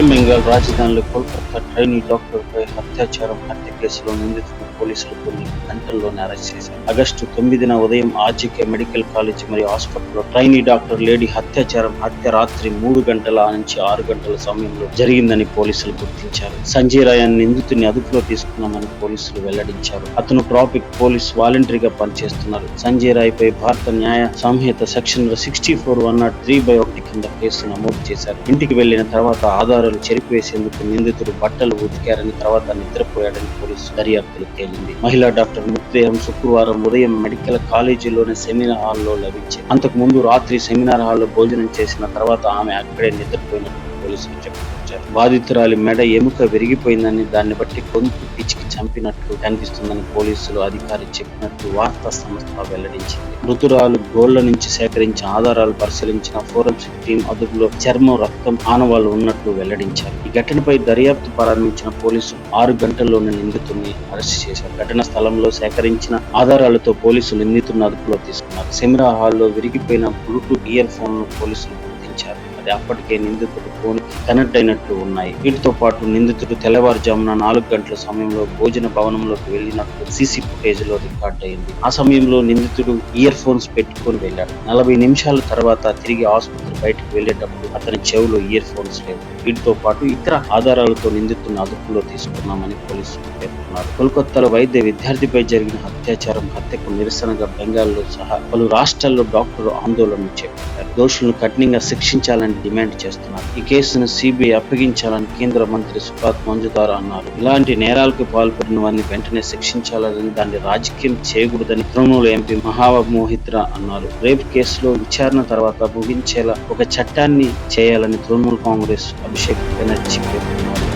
పశ్చిమ బెంగాల్ రాజధానిలో Kolkata trainee doctor పై అత్యాచారం హత్య కేసులో నిందితుడు పోలీసులు కొన్ని గంటల్లోనే అరెస్ట్ చేశారు. ఆగస్టు తొమ్మిదిన ఉదయం ఆర్జీకే మెడికల్ కాలేజ్ మరియు ఆసుపత్రిలో ట్రైనీ డాక్టర్ లేడీ అత్యాచారం హత్య రాత్రి మూడు గంటల నుంచి ఆరు గంటల సమయంలో జరిగిందని పోలీసులు గుర్తించారు. సంజయ్ రాయ్ అని నిందితుని అదుపులో తీసుకున్నామని పోలీసులు వెల్లడించారు. అతను ట్రాఫిక్ పోలీస్ వాలంటరీగా పనిచేస్తున్నారు. సంజయ్ రాయ్ పై Bharatiya Nyaya Sanhita section sixty four one not three by ఒక కింద కేసు నమోదు చేశారు. ఇంటికి వెళ్ళిన తర్వాత ఆధారాలు చెరిపివేసేందుకు నిందితుడు బట్టలు ఉతికారని తర్వాత నిద్రపోయాడని పోలీసు దర్యాప్తులు తేలింది. మహిళా డాక్టర్ మృతదేహం శుక్రవారం ఉదయం మెడికల్ కాలేజీలోని సెమినార్ హాల్లో లభించింది. అంతకు ముందు రాత్రి సెమినార్ హాల్లో భోజనం చేసిన తర్వాత ఆమె అక్కడే నిద్రపోయినట్టు పోలీసులు చెప్పారు చెప్పుకొచ్చారు బాధితురాలి మెడ ఎముక విరిగిపోయిందని దాన్ని బట్టి గొంతు పిచ్చికి చంపినట్లు కనిపిస్తుందని పోలీసులు అధికారి చెప్పినట్లు వార్తా సంస్థ వెల్లడించింది. మృతురాలు గోళ్ళ నుంచి సేకరించిన ఆధారాలు పరిశీలించిన ఫోరెన్సిక్ టీం అదుపులో చర్మం రక్తం ఆనవాళ్ళు ఉన్నట్లు వెల్లడించారు. ఈ ఘటనపై దర్యాప్తు ప్రారంభించిన పోలీసులు ఆరు గంటల్లోనే నిందితుడిని అరెస్ట్ చేశారు. ఘటన స్థలంలో సేకరించిన ఆధారాలతో పోలీసులు నిందితుడిని అదుపులో తీసుకున్నారు. సెమిరా హాల్లో విరిగిపోయిన బ్లూటూత్ ఇయర్ ఫోన్ పోలీసులు గుర్తించారు. అది అప్పటికే నిందితుడు ఫోన్ కనెక్ట్ అయినట్లు ఉన్నాయి. వీటితో పాటు నిందితుడు తెల్లవారుజామున నాలుగు గంటల సమయంలో భోజన భవనంలోకి వెళ్ళినట్లు సీసీ ఫుటేజ్లో రికార్డ్ అయింది. ఆ సమయంలో నిందితుడు ఇయర్ ఫోన్స్ పెట్టుకొని వెళ్ళాడు. నలభై నిమిషాల తర్వాత తిరిగి ఆసుపత్రి బయటకు వెళ్ళేటప్పుడు అతని చెవులో ఇయర్ ఫోన్స్ లేవు. వీటితో పాటు ఇతర ఆధారాలతో నిందితుడిని అదుపులో తీసుకున్నామని పోలీసులు పేర్కొన్నారు. కోల్కతాలో వైద్య విద్యార్థిపై జరిగిన అత్యాచారం హత్యకు నిరసనగా బెంగాల్లో సహా పలు రాష్ట్రాల్లో డాక్టర్లు ఆందోళన చేపట్టారు. దోషులను కఠినంగా శిక్షించాలని డిమాండ్ చేస్తున్నారు. ఈ కేసును సిబిఐ అప్పగించాలని కేంద్ర మంత్రి సుపాత్ మంజుదార్ అన్నారు. ఇలాంటి నేరాలకు పాల్పడిన వారిని వెంటనే శిక్షించాలని దాన్ని రాజకీయం చేయకూడదని తృణమూల ఎంపీ మహాబాబ్ మోహిత్రా అన్నారు. రేపు కేసులో విచారణ తర్వాత ముగించేలా ఒక చట్టాన్ని చేయాలని తృణమూల్ కాంగ్రెస్ అభిషేక్ బెనర్జీ పేర్కొన్నారు.